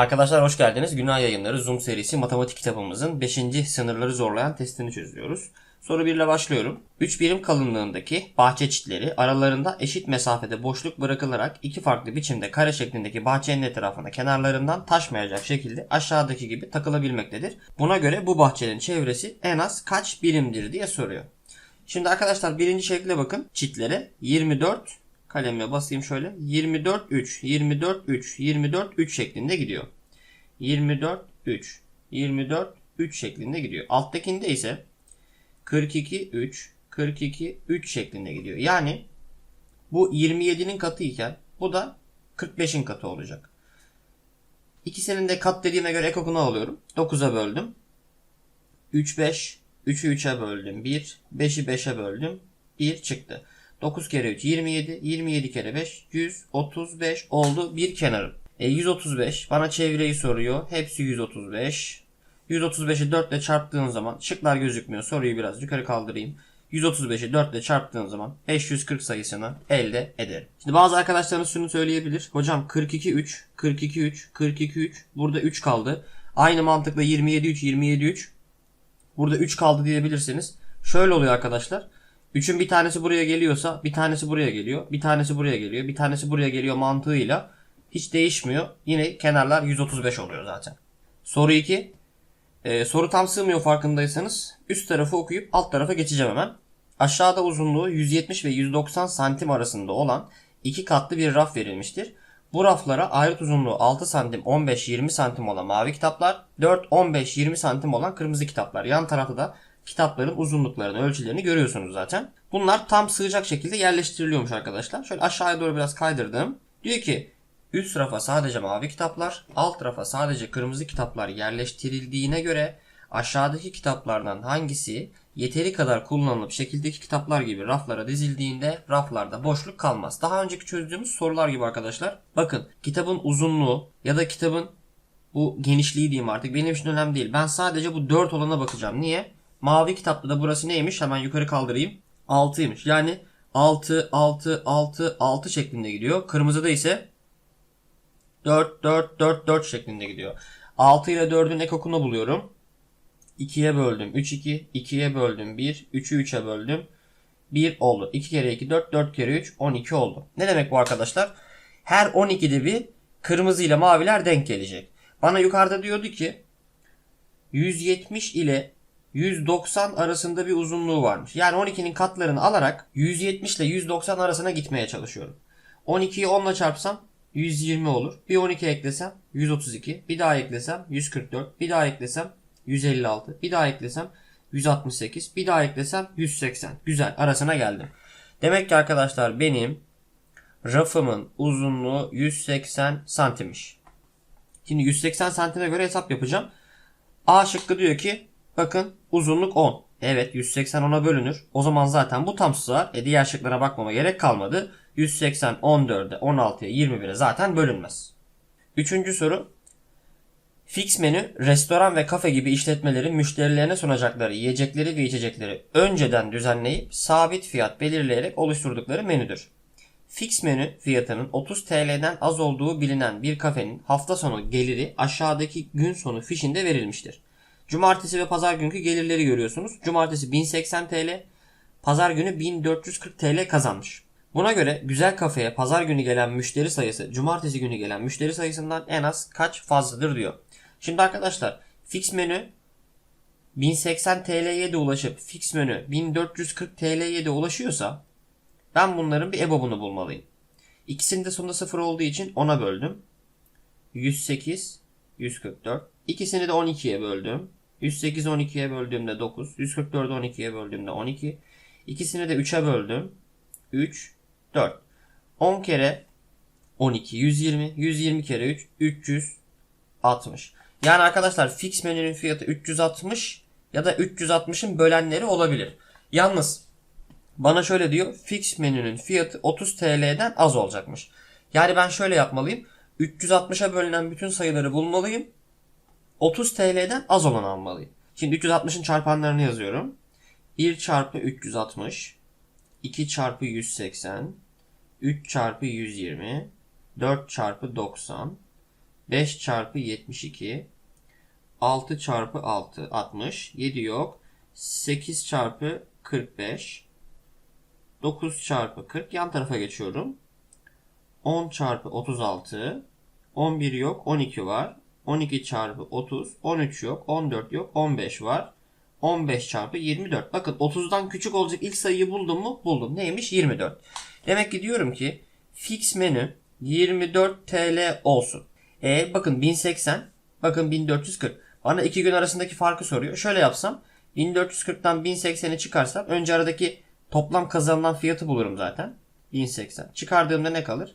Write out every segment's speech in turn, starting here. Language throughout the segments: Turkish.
Arkadaşlar hoş geldiniz. Günah Yayınları Zoom serisi matematik kitabımızın 5. sınırları zorlayan testini çözüyoruz. Soru 1 ile başlıyorum. 3 birim kalınlığındaki bahçe çitleri aralarında eşit mesafede boşluk bırakılarak iki farklı biçimde kare şeklindeki bahçenin etrafına kenarlarından taşmayacak şekilde aşağıdaki gibi takılabilmektedir. Buna göre bu bahçenin çevresi en az kaç birimdir diye soruyor. Şimdi arkadaşlar birinci şekle bakın. Çitlere 24 kalemle basayım şöyle. 24 3 24 3 24 3 şeklinde gidiyor. 24 3 24 3 şeklinde gidiyor. Alttakinde ise 42 3 42 3 şeklinde gidiyor. Yani bu 27'nin katı iken bu da 45'in katı olacak. İkisinin de kat dediğime göre ekokunu alıyorum. 9'a böldüm. 3 5 3'ü 3'e böldüm 1. 5'i 5'e böldüm 1 çıktı. 9 kere 3 27. 27 kere 5 135 oldu bir kenarım. E, 135 bana çevreyi soruyor. Hepsi 135. 135'i 4 ile çarptığın zaman şıklar gözükmüyor. Soruyu biraz yukarı kaldırayım. 135'i 4 ile çarptığın zaman 540 sayısını elde ederim. Şimdi bazı arkadaşlarınız şunu söyleyebilir. Hocam 42 3, 42 3, 42 3. Burada 3 kaldı. Aynı mantıkla 27 3, 27 3. Burada 3 kaldı diyebilirsiniz. Şöyle oluyor arkadaşlar. 3'ün bir tanesi buraya geliyorsa bir tanesi buraya geliyor. Bir tanesi buraya geliyor. Bir tanesi buraya geliyor mantığıyla hiç değişmiyor. Yine kenarlar 135 oluyor zaten. Soru 2. Ee, soru tam sığmıyor farkındaysanız üst tarafı okuyup alt tarafa geçeceğim hemen. Aşağıda uzunluğu 170 ve 190 santim arasında olan iki katlı bir raf verilmiştir. Bu raflara ayrıt uzunluğu 6 santim 15-20 santim olan mavi kitaplar, 4-15-20 santim olan kırmızı kitaplar. Yan tarafta da kitapların uzunluklarını, ölçülerini görüyorsunuz zaten. Bunlar tam sığacak şekilde yerleştiriliyormuş arkadaşlar. Şöyle aşağıya doğru biraz kaydırdım. Diyor ki üst rafa sadece mavi kitaplar, alt rafa sadece kırmızı kitaplar yerleştirildiğine göre aşağıdaki kitaplardan hangisi yeteri kadar kullanılıp şekildeki kitaplar gibi raflara dizildiğinde raflarda boşluk kalmaz. Daha önceki çözdüğümüz sorular gibi arkadaşlar. Bakın kitabın uzunluğu ya da kitabın bu genişliği diyeyim artık benim için önemli değil. Ben sadece bu 4 olana bakacağım. Niye? Mavi kitapta da burası neymiş? Hemen yukarı kaldırayım. 6'ymış. Yani 6, 6, 6, 6 şeklinde gidiyor. Kırmızıda ise 4, 4, 4, 4 şeklinde gidiyor. 6 ile 4'ün ekokunu buluyorum. 2'ye böldüm 3, 2. 2'ye böldüm 1. 3'ü 3'e böldüm. 1 oldu. 2 kere 2 4, 4 kere 3 12 oldu. Ne demek bu arkadaşlar? Her 12'de bir kırmızı ile maviler denk gelecek. Bana yukarıda diyordu ki 170 ile 190 arasında bir uzunluğu varmış. Yani 12'nin katlarını alarak 170 ile 190 arasına gitmeye çalışıyorum. 12'yi 10 ile çarpsam 120 olur. Bir 12 eklesem 132. Bir daha eklesem 144. Bir daha eklesem 156. Bir daha eklesem 168. Bir daha eklesem 180. Güzel arasına geldim. Demek ki arkadaşlar benim rafımın uzunluğu 180 santimmiş. Şimdi 180 santime göre hesap yapacağım. A şıkkı diyor ki bakın uzunluk 10. Evet 180 10'a bölünür. O zaman zaten bu tam sığar. E diğer şıklara bakmama gerek kalmadı. 180 14'e 16'ya 21'e zaten bölünmez. Üçüncü soru. Fix menü restoran ve kafe gibi işletmelerin müşterilerine sunacakları yiyecekleri ve içecekleri önceden düzenleyip sabit fiyat belirleyerek oluşturdukları menüdür. Fix menü fiyatının 30 TL'den az olduğu bilinen bir kafenin hafta sonu geliri aşağıdaki gün sonu fişinde verilmiştir. Cumartesi ve pazar günkü gelirleri görüyorsunuz. Cumartesi 1080 TL, pazar günü 1440 TL kazanmış. Buna göre güzel kafeye pazar günü gelen müşteri sayısı cumartesi günü gelen müşteri sayısından en az kaç fazladır diyor. Şimdi arkadaşlar fix menü 1080 TL'ye de ulaşıp fix menü 1440 TL'ye de ulaşıyorsa ben bunların bir EBOB'unu bulmalıyım. İkisinin sonunda sıfır olduğu için 10'a böldüm. 108, 144. İkisini de 12'ye böldüm. 108 12'ye böldüğümde 9. 144 12'ye böldüğümde 12. İkisini de 3'e böldüm. 3, 4. 10 kere 12, 120. 120 kere 3, 360. Yani arkadaşlar fix menünün fiyatı 360 ya da 360'ın bölenleri olabilir. Yalnız bana şöyle diyor. Fix menünün fiyatı 30 TL'den az olacakmış. Yani ben şöyle yapmalıyım. 360'a bölünen bütün sayıları bulmalıyım. 30 TL'den az olanı almalıyım. Şimdi 360'ın çarpanlarını yazıyorum. 1 çarpı 360 2 çarpı 180 3 çarpı 120 4 çarpı 90 5 çarpı 72. 6 çarpı 6 60. 7 yok. 8 çarpı 45. 9 çarpı 40. Yan tarafa geçiyorum. 10 çarpı 36. 11 yok. 12 var. 12 çarpı 30. 13 yok. 14 yok. 15 var. 15 çarpı 24. Bakın 30'dan küçük olacak ilk sayıyı buldum mu? Buldum. Neymiş? 24. Demek ki diyorum ki fix menü 24 TL olsun. E bakın 1080. Bakın 1440. Bana iki gün arasındaki farkı soruyor. Şöyle yapsam 1440'tan 1080'i çıkarsam önce aradaki toplam kazanılan fiyatı bulurum zaten. 1080. Çıkardığımda ne kalır?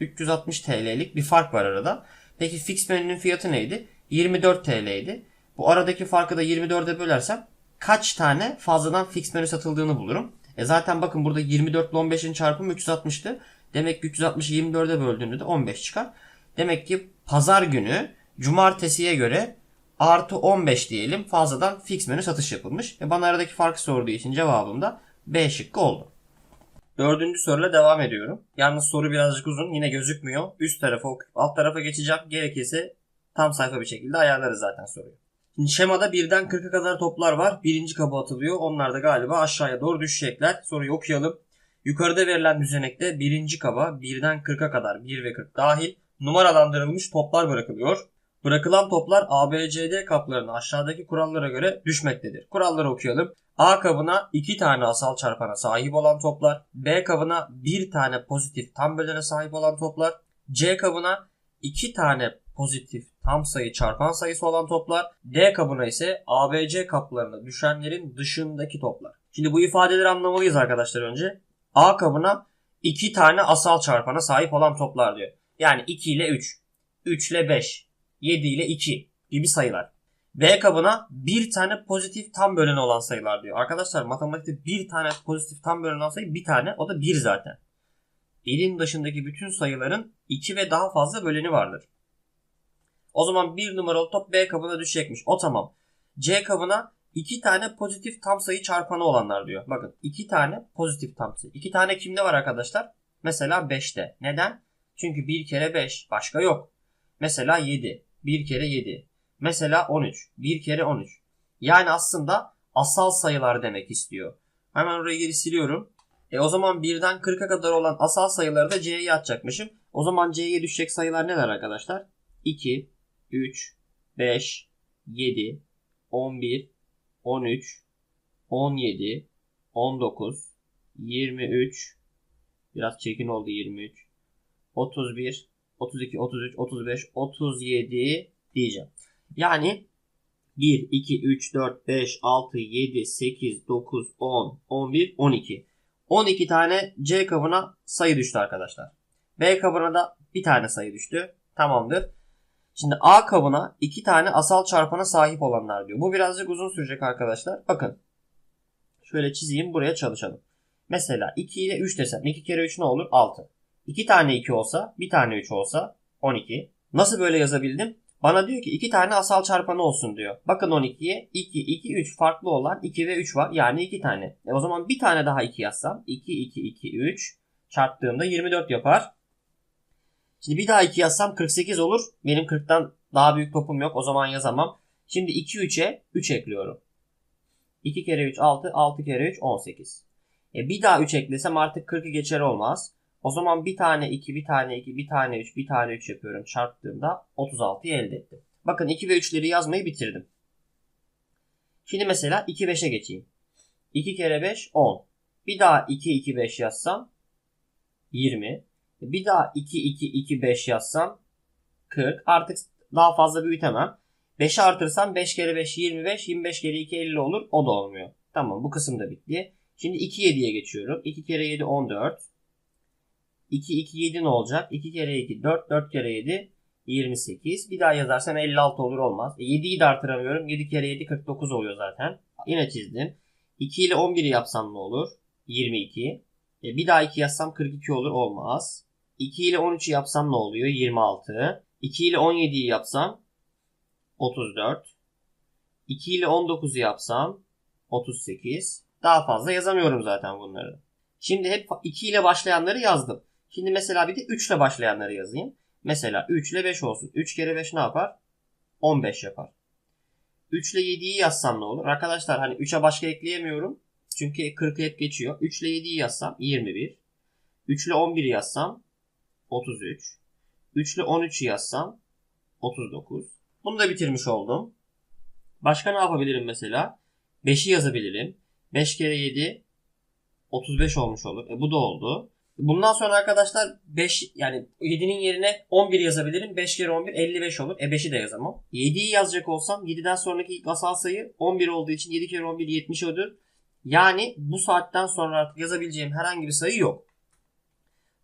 360 TL'lik bir fark var arada. Peki fix menünün fiyatı neydi? 24 TL'ydi. Bu aradaki farkı da 24'e bölersem kaç tane fazladan fix menü satıldığını bulurum. E zaten bakın burada 24 ile 15'in çarpımı 360'tı. Demek ki 360'ı 24'e böldüğünde de 15 çıkar. Demek ki pazar günü cumartesiye göre artı 15 diyelim fazladan fix menü satış yapılmış. Ve bana aradaki farkı sorduğu için cevabım da B şıkkı oldu. Dördüncü soruyla devam ediyorum. Yalnız soru birazcık uzun. Yine gözükmüyor. Üst tarafa okuyup alt tarafa geçeceğim. Gerekirse tam sayfa bir şekilde ayarlarız zaten soruyu. Şimdi şemada birden 40'a kadar toplar var. Birinci kaba atılıyor. Onlar da galiba aşağıya doğru düşecekler. Soruyu okuyalım. Yukarıda verilen düzenekte birinci kaba birden 40'a kadar 1 ve 40 dahil numaralandırılmış toplar bırakılıyor. Bırakılan toplar ABCD kaplarına aşağıdaki kurallara göre düşmektedir. Kuralları okuyalım. A kabına 2 tane asal çarpana sahip olan toplar, B kabına 1 tane pozitif tam bölene sahip olan toplar, C kabına 2 tane pozitif tam sayı çarpan sayısı olan toplar, D kabına ise ABC kaplarına düşenlerin dışındaki toplar. Şimdi bu ifadeleri anlamalıyız arkadaşlar önce. A kabına 2 tane asal çarpana sahip olan toplar diyor. Yani 2 ile 3, 3 ile 5, 7 ile 2 gibi sayılar. B kabına bir tane pozitif tam bölen olan sayılar diyor. Arkadaşlar matematikte bir tane pozitif tam bölen olan sayı bir tane o da bir zaten. Elin dışındaki bütün sayıların iki ve daha fazla böleni vardır. O zaman bir numaralı top B kabına düşecekmiş. O tamam. C kabına iki tane pozitif tam sayı çarpanı olanlar diyor. Bakın iki tane pozitif tam sayı. İki tane kimde var arkadaşlar? Mesela 5'te. Neden? Çünkü bir kere 5. Başka yok. Mesela 7. Bir kere 7. Mesela 13. Bir kere 13. Yani aslında asal sayılar demek istiyor. Hemen orayı geri siliyorum. E o zaman 1'den 40'a kadar olan asal sayıları da C'ye atacakmışım. O zaman C'ye düşecek sayılar neler arkadaşlar? 2, 3, 5, 7, 11, 13, 17, 19, 23, biraz çekin oldu 23, 31, 32, 33, 35, 37 diyeceğim. Yani 1, 2, 3, 4, 5, 6, 7, 8, 9, 10, 11, 12. 12 tane C kabına sayı düştü arkadaşlar. B kabına da bir tane sayı düştü. Tamamdır. Şimdi A kabına 2 tane asal çarpana sahip olanlar diyor. Bu birazcık uzun sürecek arkadaşlar. Bakın. Şöyle çizeyim buraya çalışalım. Mesela 2 ile 3 desem 2 kere 3 ne olur? 6. 2 tane 2 olsa, bir tane 3 olsa 12. Nasıl böyle yazabildim? Bana diyor ki 2 tane asal çarpanı olsun diyor. Bakın 12'ye 2, 2, 3 farklı olan 2 ve 3 var. Yani 2 tane. E o zaman bir tane daha 2 yazsam 2, 2, 2, 3 çarptığımda 24 yapar. Şimdi bir daha 2 yazsam 48 olur. Benim 40'tan daha büyük topum yok. O zaman yazamam. Şimdi 2, 3'e 3 ekliyorum. 2 kere 3 6, 6 kere 3 18. E bir daha 3 eklesem artık 40'ı geçer olmaz. O zaman bir tane 2, bir tane 2, bir tane 3, bir tane 3 yapıyorum. Çarptığımda 36'yı elde ettim. Bakın 2 ve 3'leri yazmayı bitirdim. Şimdi mesela 2 5'e geçeyim. 2 kere 5 10. Bir daha 2 2 5 yazsam 20. Bir daha 2 2 2 5 yazsam 40. Artık daha fazla büyütemem. 5'i artırsam 5 kere 5 25. 25 kere 2 50 olur. O da olmuyor. Tamam bu kısım da bitti. Şimdi 2 7'ye geçiyorum. 2 kere 7 14. 2 2 7 ne olacak? 2 kere 2 4 4 kere 7 28. Bir daha yazarsam 56 olur olmaz. E 7'yi de artıramıyorum. 7 kere 7 49 oluyor zaten. Yine çizdim. 2 ile 11'i yapsam ne olur? 22. E bir daha 2 yazsam 42 olur olmaz. 2 ile 13'ü yapsam ne oluyor? 26. 2 ile 17'yi yapsam 34. 2 ile 19'u yapsam 38. Daha fazla yazamıyorum zaten bunları. Şimdi hep 2 ile başlayanları yazdım. Şimdi mesela bir de 3 ile başlayanları yazayım. Mesela 3 ile 5 olsun. 3 kere 5 ne yapar? 15 yapar. 3 ile 7'yi yazsam ne olur? Arkadaşlar hani 3'e başka ekleyemiyorum. Çünkü 40'ı hep geçiyor. 3 ile 7'yi yazsam 21. 3 ile 11'i yazsam 33. 3 ile 13'ü yazsam 39. Bunu da bitirmiş oldum. Başka ne yapabilirim mesela? 5'i yazabilirim. 5 kere 7 35 olmuş olur. E bu da oldu. Bundan sonra arkadaşlar 5 yani 7'nin yerine 11 yazabilirim. 5 kere 11 55 olur. E 5'i de yazamam. 7'yi yazacak olsam 7'den sonraki ilk asal sayı 11 olduğu için 7 kere 11 70 olur. Yani bu saatten sonra artık yazabileceğim herhangi bir sayı yok.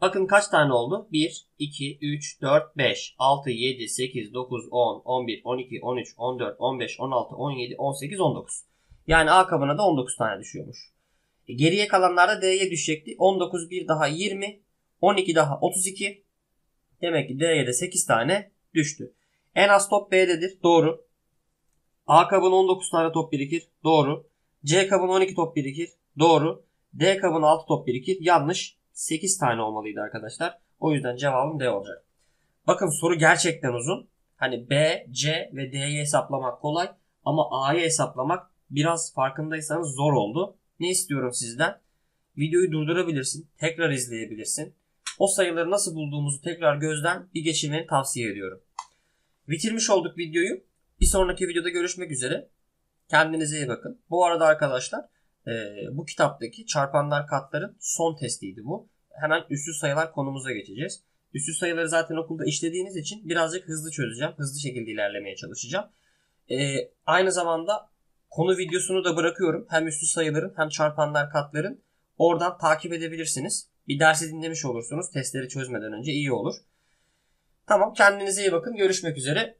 Bakın kaç tane oldu? 1, 2, 3, 4, 5, 6, 7, 8, 9, 10, 11, 12, 13, 14, 15, 16, 17, 18, 19. Yani A kabına da 19 tane düşüyormuş. Geriye kalanlar da D'ye düşecekti. 19 bir daha 20, 12 daha 32. Demek ki D'ye de 8 tane düştü. En az top B'dedir. Doğru. A kabına 19 tane top birikir. Doğru. C kabına 12 top birikir. Doğru. D kabına 6 top birikir. Yanlış. 8 tane olmalıydı arkadaşlar. O yüzden cevabım D olacak. Bakın soru gerçekten uzun. Hani B, C ve D'yi hesaplamak kolay ama A'yı hesaplamak biraz farkındaysanız zor oldu. Ne istiyorum sizden? Videoyu durdurabilirsin, tekrar izleyebilirsin. O sayıları nasıl bulduğumuzu tekrar gözden bir geçirmeni tavsiye ediyorum. Bitirmiş olduk videoyu. Bir sonraki videoda görüşmek üzere. Kendinize iyi bakın. Bu arada arkadaşlar e, bu kitaptaki çarpanlar katların son testiydi bu. Hemen üssüz sayılar konumuza geçeceğiz. Üssüz sayıları zaten okulda işlediğiniz için birazcık hızlı çözeceğim. Hızlı şekilde ilerlemeye çalışacağım. E, aynı zamanda konu videosunu da bırakıyorum. Hem üssüz sayıların hem çarpanlar katların. Oradan takip edebilirsiniz. Bir dersi dinlemiş olursunuz. Testleri çözmeden önce iyi olur. Tamam kendinize iyi bakın. Görüşmek üzere.